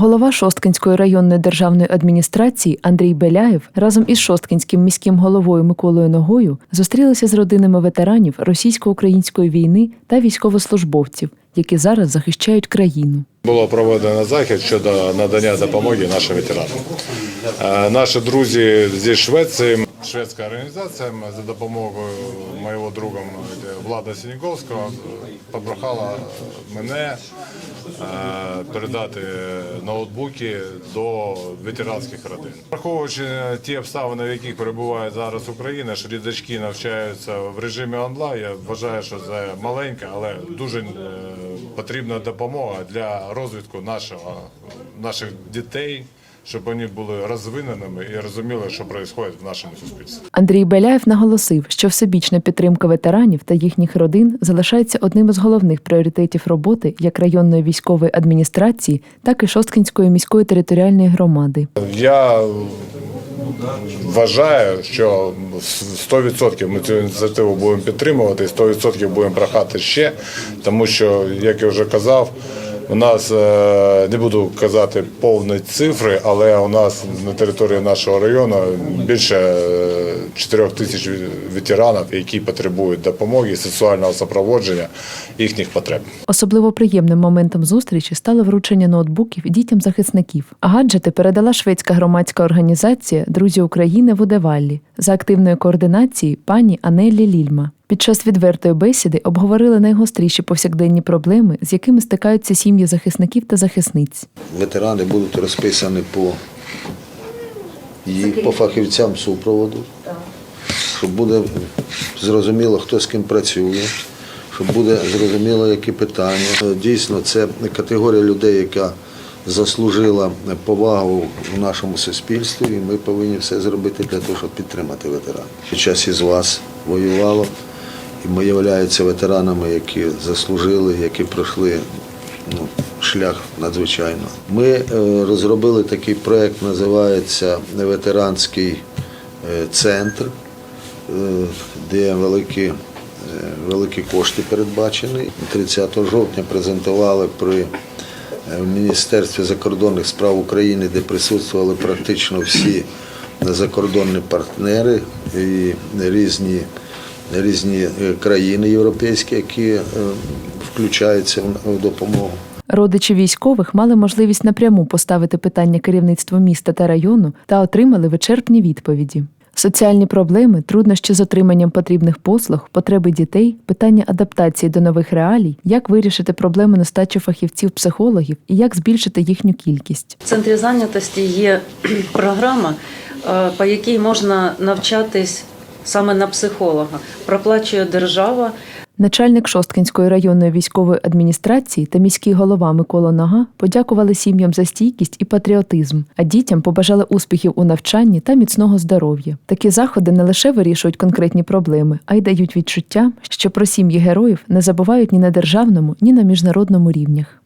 Голова Шосткинської районної державної адміністрації Андрій Беляєв разом із Шосткинським міським головою Миколою Ногою зустрілися з родинами ветеранів російсько-української війни та військовослужбовців, які зараз захищають країну. Було проведено захід щодо надання допомоги нашим ветеранам. Е, Наші друзі зі Швеції, шведська організація за допомогою моєго друга Влада Сініковського попрохала мене е, передати ноутбуки до ветеранських родин. Враховуючи ті обставини, в яких перебуває зараз Україна, що діточки навчаються в режимі онлайн, я вважаю, що це маленька, але дуже е, потрібна допомога для розвитку нашого, наших дітей, щоб вони були розвиненими і розуміли, що відбувається в нашому суспільстві. Андрій Беляєв наголосив, що всебічна підтримка ветеранів та їхніх родин залишається одним із головних пріоритетів роботи як районної військової адміністрації, так і Шосткинської міської територіальної громади. Я вважаю, що 100% ми цю ініціативу будемо підтримувати, і 100% будемо прохати ще, тому що, як я вже казав, у нас е, не буду казати повні цифри, але у нас на території нашого району більше 4 тисяч ветеранів, які потребують допомоги, сексуального супроводження їхніх потреб. Особливо приємним моментом зустрічі стало вручення ноутбуків дітям захисників. Гаджети передала шведська громадська організація Друзі України в Удеваллі за активної координації пані Анелі Лільма. Під час відвертої бесіди обговорили найгостріші повсякденні проблеми, з якими стикаються сім'ї захисників та захисниць. ветерани будуть розписані по, по фахівцям супроводу, щоб буде зрозуміло, хто з ким працює, щоб буде зрозуміло, які питання. Дійсно, це категорія людей, яка заслужила повагу в нашому суспільстві, і ми повинні все зробити для того, щоб підтримати ветеранів. Під час із вас воювало, ми являються ветеранами, які заслужили, які пройшли ну, шлях надзвичайно. Ми е, розробили такий проєкт, називається Ветеранський е, центр, е, де великі, великі кошти передбачені. 30 жовтня презентували при Міністерстві закордонних справ України, де присутствували практично всі закордонні партнери і різні, різні е, країни європейські, які е, включаються в- допомогу. Родичі військових мали можливість напряму поставити питання керівництву міста та району та отримали вичерпні відповіді. Соціальні проблеми, труднощі з отриманням потрібних послуг, потреби дітей, питання адаптації до нових реалій, як вирішити проблеми нестачі фахівців-психологів і як збільшити їхню кількість. В центрі зайнятості є програма, е, по якій можна навчатись саме на психолога. Проплачує держава. Начальник Шосткинської районної військової адміністрації та міський голова Микола Нога подякували сім'ям за стійкість і патріотизм, а дітям побажали успіхів у навчанні та міцного здоров'я. Такі заходи не лише вирішують конкретні проблеми, а й дають відчуття, що про сім'ї героїв не забувають ні на державному, ні на міжнародному рівнях.